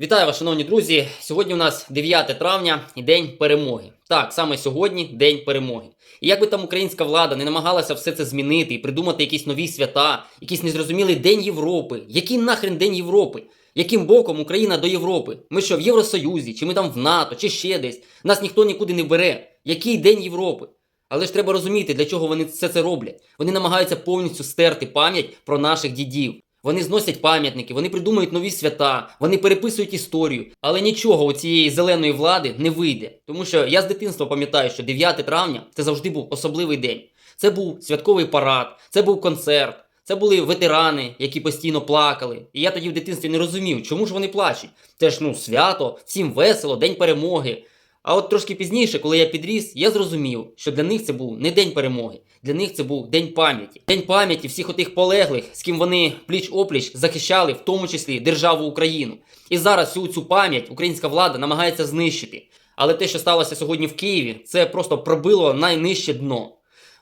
Вітаю вас, шановні друзі. Сьогодні у нас 9 травня і день перемоги. Так, саме сьогодні день перемоги. І як би там українська влада не намагалася все це змінити і придумати якісь нові свята, якийсь незрозумілий День Європи. Який нахрен День Європи? Яким боком Україна до Європи? Ми що, в Євросоюзі, чи ми там в НАТО, чи ще десь? Нас ніхто нікуди не бере. Який День Європи? Але ж треба розуміти, для чого вони все це роблять. Вони намагаються повністю стерти пам'ять про наших дідів. Вони зносять пам'ятники, вони придумують нові свята, вони переписують історію. Але нічого у цієї зеленої влади не вийде. Тому що я з дитинства пам'ятаю, що 9 травня це завжди був особливий день. Це був святковий парад, це був концерт, це були ветерани, які постійно плакали. І я тоді в дитинстві не розумів, чому ж вони плачуть. Це ж ну свято, всім весело, день перемоги. А от трошки пізніше, коли я підріс, я зрозумів, що для них це був не день перемоги, для них це був день пам'яті. День пам'яті всіх отих полеглих, з ким вони пліч опліч захищали, в тому числі державу Україну. І зараз всю цю пам'ять українська влада намагається знищити. Але те, що сталося сьогодні в Києві, це просто пробило найнижче дно.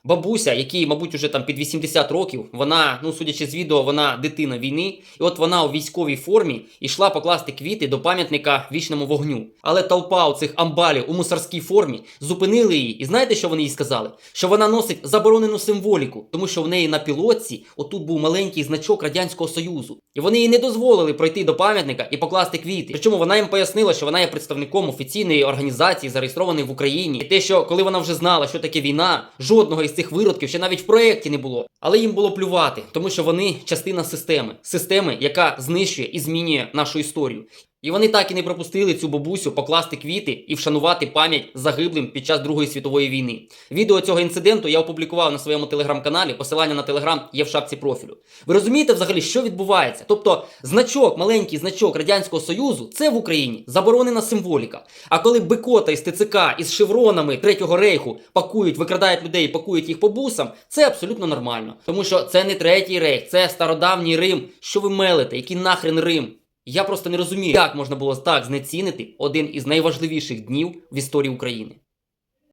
Бабуся, якій, мабуть, уже там під 80 років, вона, ну судячи з відео, вона дитина війни, і от вона у військовій формі йшла покласти квіти до пам'ятника вічному вогню. Але толпа у цих амбалів у мусорській формі зупинили її. І знаєте, що вони їй сказали? Що вона носить заборонену символіку, тому що в неї на пілотці отут був маленький значок Радянського Союзу. І вони їй не дозволили пройти до пам'ятника і покласти квіти. Причому вона їм пояснила, що вона є представником офіційної організації, зареєстрованої в Україні. І те, що коли вона вже знала, що таке війна, жодного із цих виродків ще навіть в проєкті не було. Але їм було плювати, тому що вони частина системи, системи, яка знищує і змінює нашу історію. І вони так і не пропустили цю бабусю покласти квіти і вшанувати пам'ять загиблим під час Другої світової війни. Відео цього інциденту я опублікував на своєму телеграм-каналі. Посилання на телеграм є в шапці профілю. Ви розумієте взагалі, що відбувається? Тобто, значок, маленький значок Радянського Союзу, це в Україні заборонена символіка. А коли бикота із ТЦК із шевронами Третього рейху пакують, викрадають людей, пакують їх по бусам, це абсолютно нормально. Тому що це не третій рейх, це стародавній Рим. Що ви мелите? Який нахрен Рим? Я просто не розумію, як можна було так знецінити один із найважливіших днів в історії України.